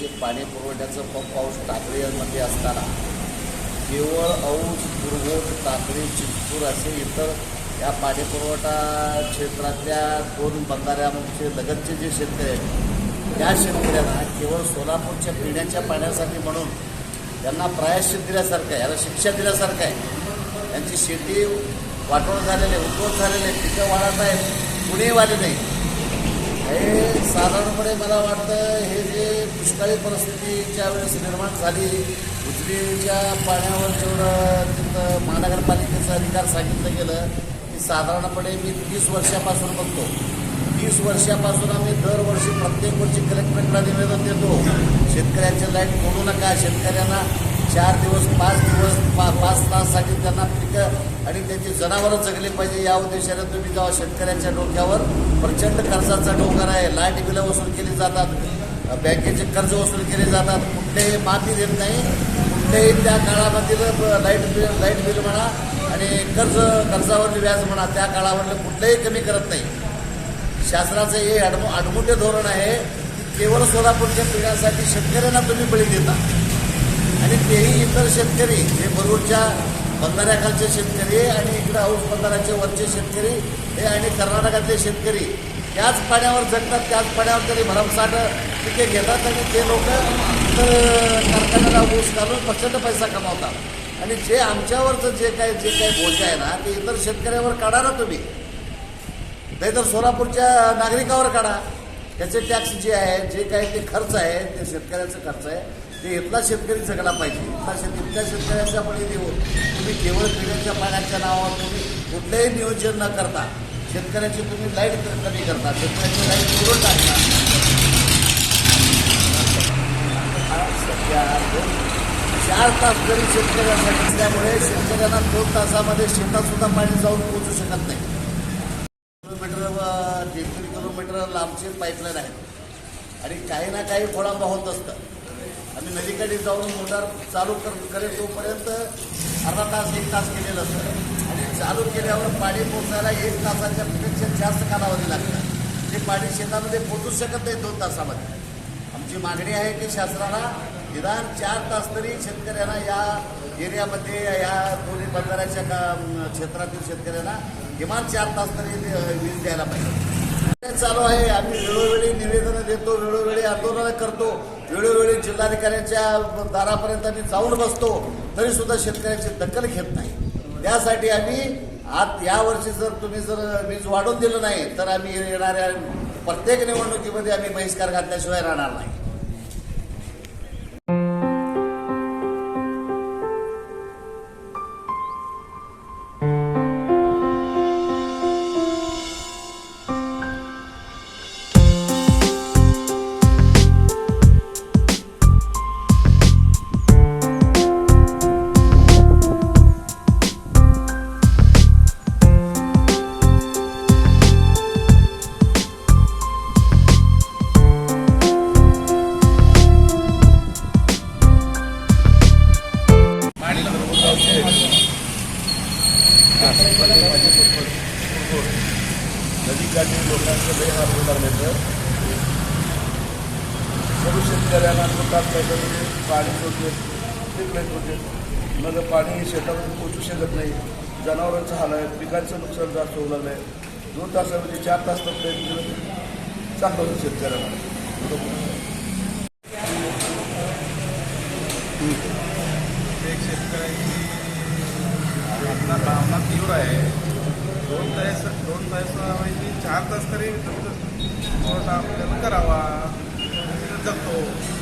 जे पाणी पुरवठ्याचं पंप हाऊस टाकळीमध्ये असताना केवळ औज दुर्गोट टाकळी चिंचपूर असे इतर या पाणी पुरवठा क्षेत्रातल्या दोन बंधाऱ्यामध्ये लगतचे जे शेतकरी आहेत त्या शेतकऱ्यांना केवळ सोलापूरच्या पिण्याच्या पाण्यासाठी म्हणून त्यांना प्रायश्चित दिल्यासारखं आहे याला शिक्षा दिल्यासारखं आहे. त्यांची शेती वाटोळ झालेली आहे उद्ध्वस्त झालेली आहे पिकं वाढत आहेत कुणीही वाले नाही. हे साधारणपणे मला वाटतं हे जे दुष्काळी परिस्थितीच्या वेळेस निर्माण झाली उजवीच्या पाण्यावर जेवढं तिथं महानगरपालिकेचा अधिकार सांगितलं गेलं की साधारणपणे मी तीस वर्षापासून बघतो. तीस वर्षापासून आम्ही दरवर्षी प्रत्येक वर्षी कलेक्टरकडे निवेदन देतो शेतकऱ्यांचे लाइट तोडू नका शेतकऱ्यांना चार दिवस पाच दिवस पा पाच ताससाठी त्यांना पिकं आणि त्यांची जनावरं जगली पाहिजे या उद्देशाने तुम्ही जेव्हा शेतकऱ्यांच्या डोक्यावर प्रचंड खर्चाचा डोंगर आहे लाइट बिलं वसूल केली जातात बँकेचे कर्ज वसूल केले जातात कुठलेही माफी देत नाही कुठलेही त्या काळामधील लाइट बिल लाइट बिल म्हणा आणि कर्ज कर्जावरील व्याज म्हणा त्या काळावरलं कुठलंही कमी करत नाही. शासनाचं हे अडमु अडमुटे धोरण आहे की केवळ सोलापूरच्या पिढ्यांसाठी शेतकऱ्यांना तुम्ही बळी देता. आणि तेही इतर शेतकरी हे बरूडच्या बंधाऱ्याखालचे शेतकरी आणि इकडे औस बंधाऱ्याचे वरचे शेतकरी हे आणि कर्नाटकातले शेतकरी त्याच पाण्यावर जगतात त्याच पाण्यावर तरी भरमसाठ पिके घेतात आणि ते लोक तर कारखान्याला ऊस घालून प्रचंड पैसा कमावतात. आणि जे आमच्यावरचं जे काय जे काही बोज आहे ना ते इतर शेतकऱ्यावर काढा ना तुम्ही. नाहीतर सोलापूरच्या नागरिकावर काढा. त्याचे टॅक्स जे आहे जे काही ते खर्च आहे ते शेतकऱ्याचा खर्च आहे. ते इथला शेतकरी जगला पाहिजे. इथला शेत इथल्या शेतकऱ्याच्या बळी देऊन तुम्ही केवळ पिण्याच्या पाण्याच्या नावावर तुम्ही कुठलंही नियोजन न करता शेतकऱ्याची तुम्ही लाइट कमी करता शेतकऱ्याची लाइट पुरून टाकता. सध्या दोन चार तास जरी शेतकऱ्यांसाठी असल्यामुळे शेतकऱ्यांना दोन तासामध्ये शेतात सुद्धा पाणी जाऊन पोहोचू शकत नाही. किलोमीटर दीड किलोमीटर लांबचे पाईपलाईन आहेत. आणि काही ना काही खोळांबा होत असतं. आम्ही नदीकडे जाऊन मोटार चालू कर करेल तोपर्यंत अर्धा तास एक तास केलेलं असतं. आणि चालू केल्यावर पाणी पोचायला एक तासाच्या पेक्षा जास्त कालावधी लागतात. ते पाणी शेतामध्ये पोचूच शकत नाही दोन तासामध्ये. आमची मागणी आहे की शासनाला निदान चार तास तरी शेतकऱ्यांना या एरियामध्ये या दोन्ही बंधाऱ्याच्या का क्षेत्रातील शेतकऱ्यांना किमान चार तास तरी वीज द्यायला पाहिजे. चालू आहे. आम्ही वेळोवेळी निवेदनं देतो वेळोवेळी आंदोलनं करतो. वेळोवेळी जिल्हाधिकाऱ्यांच्या दारापर्यंत आम्ही जाऊन बसतो. तरी सुद्धा शेतकऱ्यांची दखल घेत नाही. त्यासाठी आम्ही आज यावर्षी जर तुम्ही जर वीज वाढवून दिलं नाही तर आम्ही येणाऱ्या प्रत्येक निवडणुकीमध्ये आम्ही बहिष्कार घातल्याशिवाय राहणार नाही. ठिकाणी लोकांचं लय हाल होणार नाही सर्व शेतकऱ्यांना पोटात त्याच्यामध्ये पाणी होते ट्रीटमेंट होते मग पाणी शेतामध्ये पोचू शकत नाही. जनावरांचं हाल आहे पिकांचं नुकसान जास्त होणार नाही दोन तासामध्ये चार तास तर प्रयत्न केलं चांगलं होतं शेतकऱ्यांना. एक शेतकऱ्यांची आपला भावना तीव्र आहे. दोन तास दोन तास म्हणजे चार तास तरी पुरवठा आपल्याला करावा. जगतो.